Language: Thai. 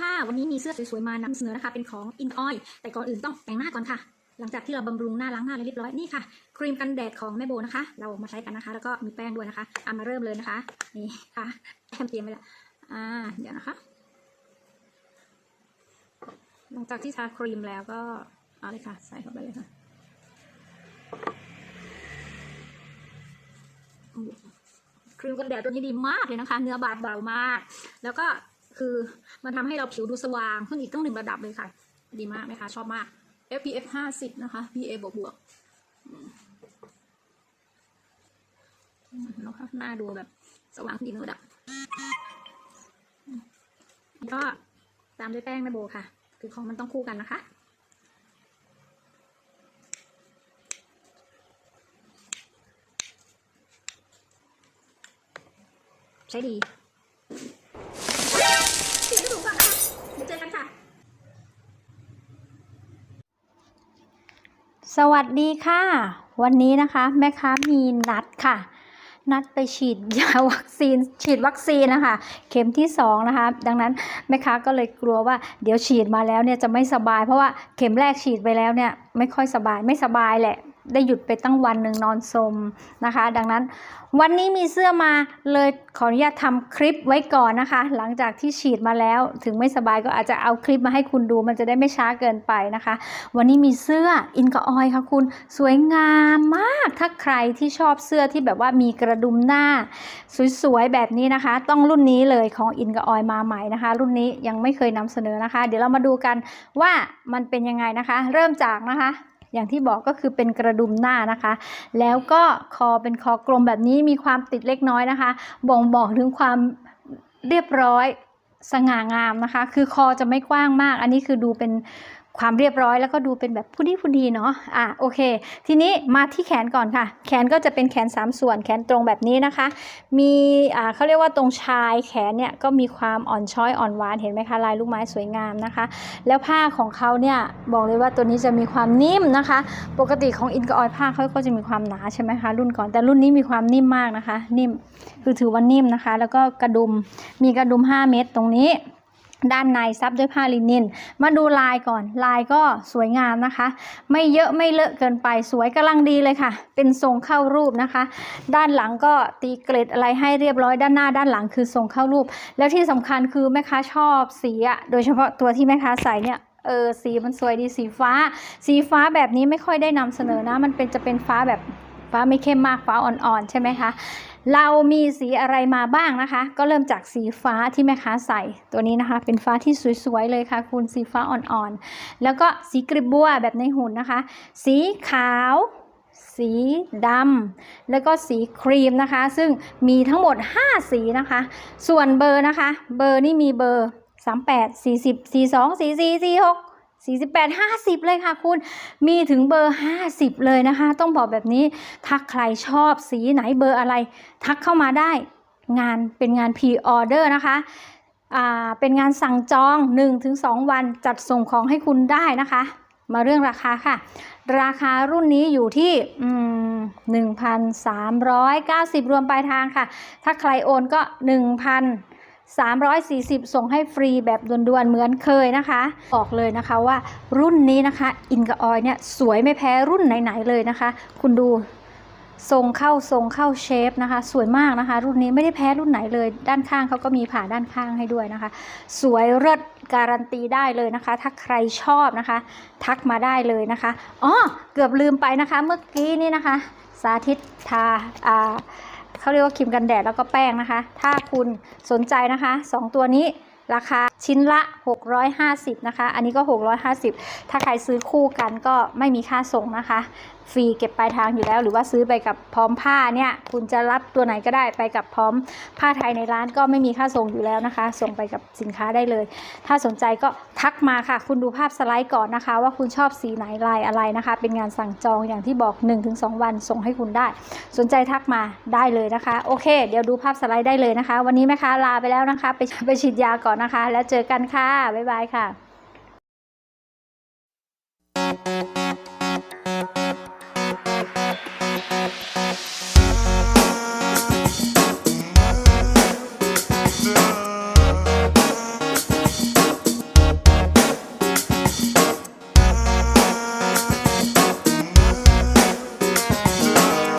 ค่ะวันนี้มีเสื้อสวยๆมานำเสนอนะคะ เป็นของอินออยแต่ก่อนอื่นต้องแต่งหน้าก่อนค่ะ หลังจากที่เราบำรุงหน้าล้างหน้าเรียบร้อยนี่ค่ะ ครีมกันแดดของแม่โบนะคะ เรามาใช้กันนะคะ แล้วก็มีแป้งด้วยนะคะเอามาเริ่มเลยนะคะ นี่ค่ะแอมเตรียมไว้แล้วอ่าเดี๋ยวนะคะ หลังจากที่ทาครีมแล้วก็เอาเลยค่ะ ใส่เข้าไปเลยค่ะครีมกันแดดตัวนี้ดีมากเลยนะคะ เนื้อบางเบามาก แล้วก็ คือมันทำให้เราผิวดูสว่างขึ้นอีกตั้งหนึ่งระดับเลยค่ะ ดีมากไหมคะ ชอบมาก SPF 50นะคะ PA บวกบวกอืมอืมแล้วก็หน้าดูแบบสว่างขึ้นอีกหนึ่งระดับก็ตามด้วยแป้งแม่โบค่ะ คือของมันต้องคู่กันนะคะใช้ดีให้ถูกก่อนนะคะเดี๋ยวเจอกันค่ะ สวัสดีค่ะ วันนี้นะคะแม่ค้ามีนัดค่ะ นัดไปฉีดยาวัคซีน ฉีดวัคซีนนะคะ เข็มที่สองนะคะ ดังนั้นแม่ค้าก็เลยกลัวว่าเดี๋ยวฉีดมาแล้วเนี่ยจะไม่สบาย เพราะว่าเข็มแรกฉีดไปแล้วเนี่ยไม่ค่อยสบายไม่สบายแหละ ได้หยุดไปตั้งวันหนึ่งนอนสมนะคะ ดังนั้นวันนี้มีเสื้อมาเลยขออนุญาตทำคลิปไว้ก่อนนะคะ หลังจากที่ฉีดมาแล้วถึงไม่สบายก็อาจจะเอาคลิปมาให้คุณดูมันจะได้ไม่ช้าเกินไปนะคะ วันนี้มีเสื้ออินกออยค่ะคุณสวยงามมากถ้าใครที่ชอบเสื้อที่แบบว่ามีกระดุมหน้า สวยๆแบบนี้นะคะ ต้องรุ่นนี้เลยของอินกออยมาใหม่นะคะ รุ่นนี้ยังไม่เคยนำเสนอนะคะ เดี๋ยวเรามาดูกันว่ามันเป็นยังไงนะคะ เริ่มจากนะคะ อย่างที่บอกก็คือเป็นกระดุมหน้านะคะ แล้วก็คอเป็นคอกลมแบบนี้มีความติดเล็กน้อยนะคะ บ่งบอกถึงความเรียบร้อยสง่างามนะคะ คือคอจะไม่กว้างมาก อันนี้คือดูเป็น ความเรียบร้อยแล้วก็ดูเป็นแบบผู้ดีผู้ดีเนาะอะโอเค ทีนี้มาที่แขนก่อนค่ะ แขนก็จะเป็นแขน 3 ส่วน แขนตรงแบบนี้นะคะ มีอ่าเขาเรียกว่าตรงชายแขนเนี่ยก็มีความอ่อนช้อยอ่อนหวานเห็นไหมคะลายลูกไม้สวยงามนะคะ แล้วผ้าของเขาเนี่ยบอกเลยว่าตัวนี้จะมีความนิ่มนะคะ ปกติของอินกออยผ้าเขาก็จะมีความหนาใช่ไหมคะรุ่นก่อนแต่รุ่นนี้มีความนิ่มมากนะคะ นิ่มคือถือว่านิ่มนะคะ แล้วก็กระดุมมีกระดุม 5 เม็ดตรงนี้ ด้านในซับด้วยผ้าลินิน มาดูลายก่อน ลายก็สวยงามนะคะ ไม่เยอะไม่เลอะเกินไปสวยกำลังดีเลยค่ะ เป็นทรงเข้ารูปนะคะ ด้านหลังก็ตีเกล็ดอะไรให้เรียบร้อยด้านหน้า ด้านหลังคือทรงเข้ารูป แล้วที่สำคัญคือแม่ค้าชอบสีอะโดยเฉพาะตัวที่แม่ค้าใส่เนี่ยเออสีมันสวยดีสีฟ้า สีฟ้าแบบนี้ไม่ค่อยได้นำเสนอนะ มันเป็นจะเป็นฟ้าแบบ ฟ้าไม่เข้มมากฟ้าอ่อนๆใช่ไหมคะเรามีสีอะไรมาบ้างนะคะ ก็เริ่มจากสีฟ้าที่แม่ค้าใส่ตัวนี้นะคะ เป็นฟ้าที่สวยๆเลยค่ะ คุณสีฟ้าอ่อนๆ แล้วก็สีกริบบัวแบบในหุ่นนะคะ สีขาวสีดำแล้วก็สีครีมนะคะ ซึ่งมีทั้งหมด 5 สีนะคะ ส่วนเบอร์นะคะ เบอร์นี่มีเบอร์ 38 40 42 44 46 48 50 เลยค่ะคุณมีถึงเบอร์ 50 เลยนะคะ ต้องบอกแบบนี้ถ้าใครชอบสีไหนเบอร์อะไร ทักเข้ามาได้งานเป็นงาน p ีออเดอร์นะคะอ่าเป็นงานสั่งจอง 1-2 วันจัดส่งของให้คุณได้นะคะ มาเรื่องราคาค่ะ ราคารุ่นนี้อยู่ที่อืม1,390 รวมปลายทางค่ะ ถ้าใครโอนก็ 1,000 340 ส่งให้ฟรีแบบด่วนๆ เหมือนเคยนะคะ บอกเลยนะคะว่ารุ่นนี้นะคะ อินกับออยเนี่ยสวยไม่แพ้รุ่นไหนๆเลยนะคะ คุณดูทรงเข้าทรงเข้าเชฟนะคะ สวยมากนะคะ รุ่นนี้ไม่ได้แพ้รุ่นไหนเลย ด้านข้างเขาก็มีผ่าด้านข้างให้ด้วยนะคะ สวยเลิศการันตีได้เลยนะคะ ถ้าใครชอบนะคะ ทักมาได้เลยนะคะอ๋อเกือบลืมไปนะคะ เมื่อกี้นี้นะคะ สาธิตทาอ่า เขาเรียกว่าครีมกันแดดแล้วก็แป้งนะคะ ถ้าคุณสนใจนะคะ 2 ตัวนี้ ราคาชิ้นละ 650 นะคะ อันนี้ก็ 650 ถ้าใครซื้อคู่กันก็ไม่มีค่าส่งนะคะ ฟรีเก็บปลายทางอยู่แล้ว หรือว่าซื้อไปกับพร้อมผ้าเนี่ย คุณจะรับตัวไหนก็ได้ไปกับพร้อมผ้าไทยในร้านก็ไม่มีค่าส่งอยู่แล้วนะคะ ส่งไปกับสินค้าได้เลย ถ้าสนใจก็ทักมาค่ะ คุณดูภาพสไลด์ก่อนนะคะ ว่าคุณชอบสีไหนลายอะไรนะคะ เป็นงานสั่งจองอย่างที่บอก 1-2 วันส่งให้คุณได้ สนใจทักมาได้เลยนะคะ โอเค เดี๋ยวดูภาพสไลด์ได้เลยนะคะ วันนี้แม่ค้าลาไปแล้วนะคะ ไปไปฉีดยาก่อนนะคะ แล้วเจอกันค่ะ บ๊ายบายค่ะ